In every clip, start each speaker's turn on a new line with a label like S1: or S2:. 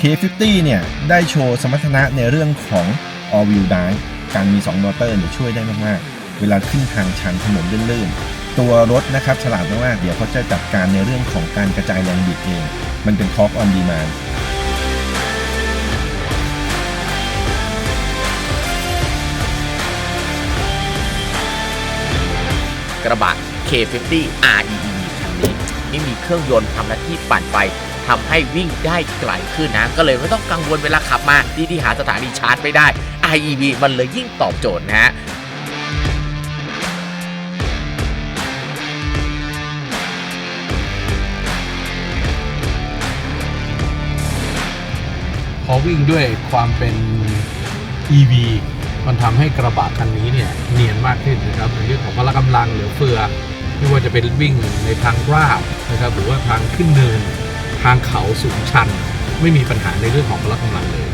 S1: K50 เนี่ยได้โชว์สมรรถนะในเรื่องของ all wheel drive การมี 2 มอเตอร์เนี่ยช่วยได้มาก ๆ เวลาขึ้นทางชันถนนลื่น ๆ ตัวรถนะครับฉลาดมาก ๆ เดี๋ยวเขาจะจัดการในเรื่องของการกระจายแรงบิดเอง มันเป็น torque on demand
S2: กระบะ K50 REE นนี้ที่มีเครื่องยนต์ทำหน้าที่ปั่นไฟทำให้วิ่งได้ไกลขึ้นนะ ก็เลยไม่ต้องกังวลเวลาขับมาที่ที่หาสถานีชาร์จไม่ได้ IEV มันเลยยิ่งตอบโจทย์นะฮะ
S3: พอวิ่งด้วยความเป็น EV มันทำให้กระบะคันนี้เนี่ยเนียนมากขึ้นนะครับในเรื่องของพละกำลังเหลือเฟือ ไม่ว่าจะเป็นวิ่งในทางราบนะครับหรือว่าทางขึ้นเนิน ทางเขาสูงชัน ไม่มีปัญหาในเรื่องของพละกำลังเลย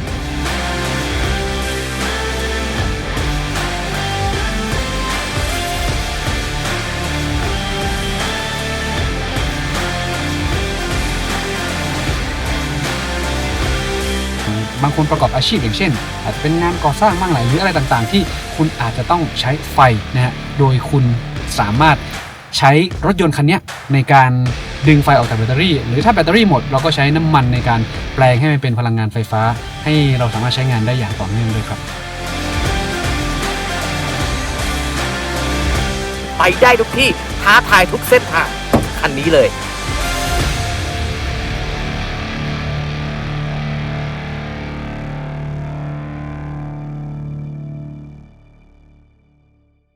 S4: บางคนประกอบอาชีพอย่างเช่น อาจจะเป็นงานก่อสร้างบ้างหละหรืออะไรต่างๆ ที่คุณอาจจะต้องใช้ไฟนะฮะโดยคุณสามารถ ใช้รถยนต์คันนี้ในการดึงไฟออกจากแบตเตอรี่ หรือถ้าแบตเตอรี่หมดเราก็ใช้น้ำมันในการแปลงให้มันเป็นพลังงานไฟฟ้า ให้เราสามารถใช้งานได้อย่างต่อเนื่องด้วยครับ
S2: ไปได้ทุกที่ท้าทายทุกเส้นทางคันนี้เลย